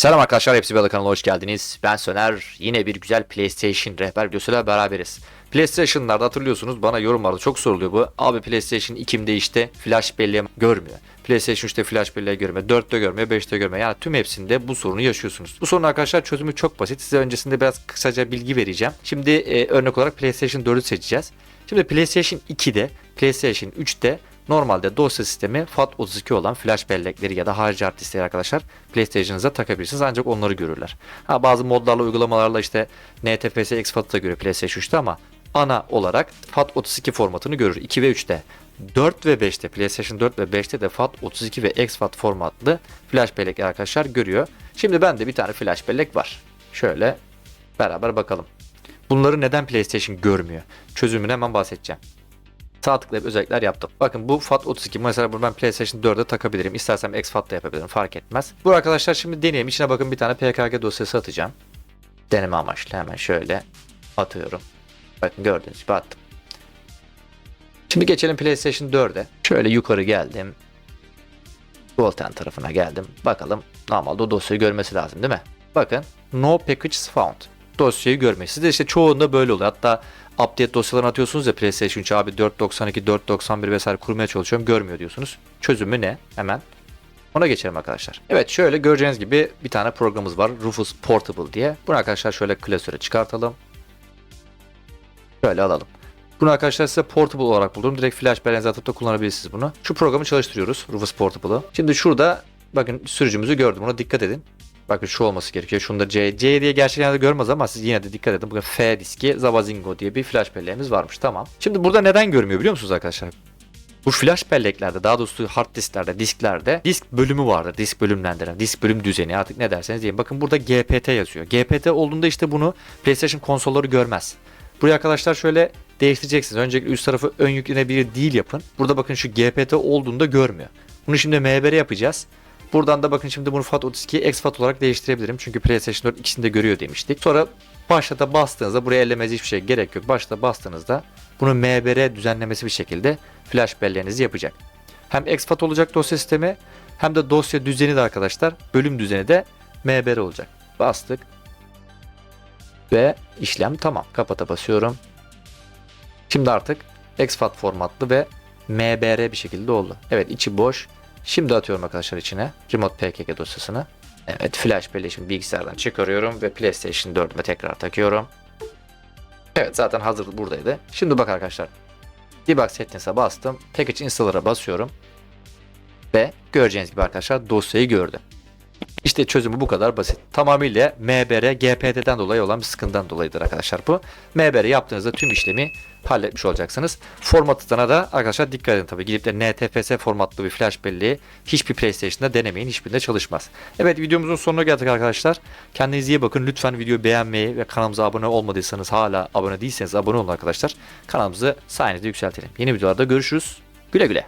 Selam arkadaşlar, hepsi bir kanalına hoş geldiniz. Ben Söner. Yine bir güzel PlayStation rehber videosuyla beraberiz. PlayStation'larda hatırlıyorsunuz bana yorumlarda çok soruluyor bu. Abi PlayStation 2'imde işte flash belleği görmüyor. PlayStation 3'te flash belleği görmüyor. 4'te görmüyor, 5'te görmüyor. Yani tüm hepsinde bu sorunu yaşıyorsunuz. Bu sorunun arkadaşlar çözümü çok basit. Size öncesinde biraz kısaca bilgi vereceğim. Şimdi e, örnek olarak PlayStation 4'ü seçeceğiz. Şimdi PlayStation 2'de, PlayStation 3'te Normalde dosya sistemi FAT32 olan flash bellekleri ya da harici hard diskleri arkadaşlar PlayStation'ınıza takabilirsiniz ancak onları görürler. Ha bazı modlarla uygulamalarla işte NTFS exFAT'ı da görüyor PlayStation 3'te ama ana olarak FAT32 formatını görür 2 ve 3'te. 4 ve 5'te PlayStation 4 ve 5'te de FAT32 ve exFAT formatlı flash bellekler arkadaşlar görüyor. Şimdi bende bir tane flash bellek var. Şöyle beraber bakalım. Bunları neden PlayStation görmüyor? Çözümünü hemen bahsedeceğim. Sağ tıklayıp özellikler yaptım. Bakın bu FAT32 mesela bunu ben PlayStation 4'e takabilirim. İstersem exFAT da yapabilirim fark etmez. Bu arkadaşlar şimdi deneyeyim. İçine bakın bir tane PKG dosyası atacağım. Deneme amaçlı hemen şöyle atıyorum. Bakın gördüğünüz gibi attım. Şimdi geçelim PlayStation 4'e. Şöyle yukarı geldim. Volten tarafına geldim. Bakalım normalde o dosyayı görmesi lazım değil mi? Bakın no packages found. Dosyayı görmesi. Sizde işte çoğunda böyle oluyor. Hatta update dosyalarını atıyorsunuz ya PlayStation 3 abi 492, 491 vesaire kurmaya çalışıyorum görmüyor diyorsunuz. Çözümü ne? Hemen ona geçelim arkadaşlar. Evet şöyle göreceğiniz gibi bir tane programımız var. Rufus Portable diye. Bunu arkadaşlar şöyle klasöre çıkartalım. Şöyle alalım. Bunu arkadaşlar size portable olarak buldum. Direkt flash belleğinize atıp da kullanabilirsiniz bunu. Şu programı çalıştırıyoruz. Rufus Portable'ı. Şimdi şurada bakın sürücümüzü gördüm. Ona dikkat edin. Bakın şu olması gerekiyor. Şunda C. C diye gerçekten de görmez ama siz yine de dikkat edin. Bakın F diski Zavazingo diye bir flash belleğimiz varmış. Tamam. Şimdi burada neden görmüyor biliyor musunuz arkadaşlar? Bu flash belleklerde daha doğrusu hard disklerde, disklerde disk bölümü vardır. Disk bölümlendiren, disk bölüm düzeni artık ne derseniz diyelim. Bakın burada GPT yazıyor. GPT olduğunda işte bunu PlayStation konsolları görmez. Buraya arkadaşlar şöyle değiştireceksiniz. Öncelikle üst tarafı ön yüklenebilir değil yapın. Burada bakın şu GPT olduğunda görmüyor. Bunu şimdi MBR yapacağız. Buradan da bakın şimdi bunu FAT32'yi exFAT olarak değiştirebilirim. Çünkü PlayStation 4 ikisini de görüyor demiştik. Sonra başlata bastığınızda buraya ellemenize hiçbir şey gerek yok. Başta bastığınızda bunu MBR düzenlemesi bir şekilde flash belleğinizi yapacak. Hem exFAT olacak dosya sistemi hem de dosya düzeni de arkadaşlar bölüm düzeni de MBR olacak. Bastık. Ve işlem tamam. Kapata basıyorum. Şimdi artık exFAT formatlı ve MBR bir şekilde oldu. Evet içi boş. Şimdi atıyorum arkadaşlar içine Remote PKG dosyasını. Evet flash belleği şimdi bilgisayardan çıkarıyorum ve PlayStation 4'üme tekrar takıyorum. Evet zaten hazır buradaydı. Şimdi bak arkadaşlar. Debug settings'e bastım. Package installer'a basıyorum. Ve göreceğiniz gibi arkadaşlar dosyayı gördü. İşte çözümü bu kadar basit. Tamamıyla MBR, GPD'den dolayı olan bir sıkıntıdan dolayıdır arkadaşlar bu. MBR yaptığınızda tüm işlemi halletmiş olacaksınız. Formatına da arkadaşlar dikkat edin tabii. Gidip de NTFS formatlı bir flash belleği hiçbir PlayStation'da denemeyin. Hiçbirinde çalışmaz. Evet videomuzun sonuna geldik arkadaşlar. Kendinize iyi bakın. Lütfen videoyu beğenmeyi ve kanalımıza abone olmadıysanız hala abone değilseniz abone olun arkadaşlar. Kanalımızı sayenizde yükseltelim. Yeni videolarda görüşürüz. Güle güle.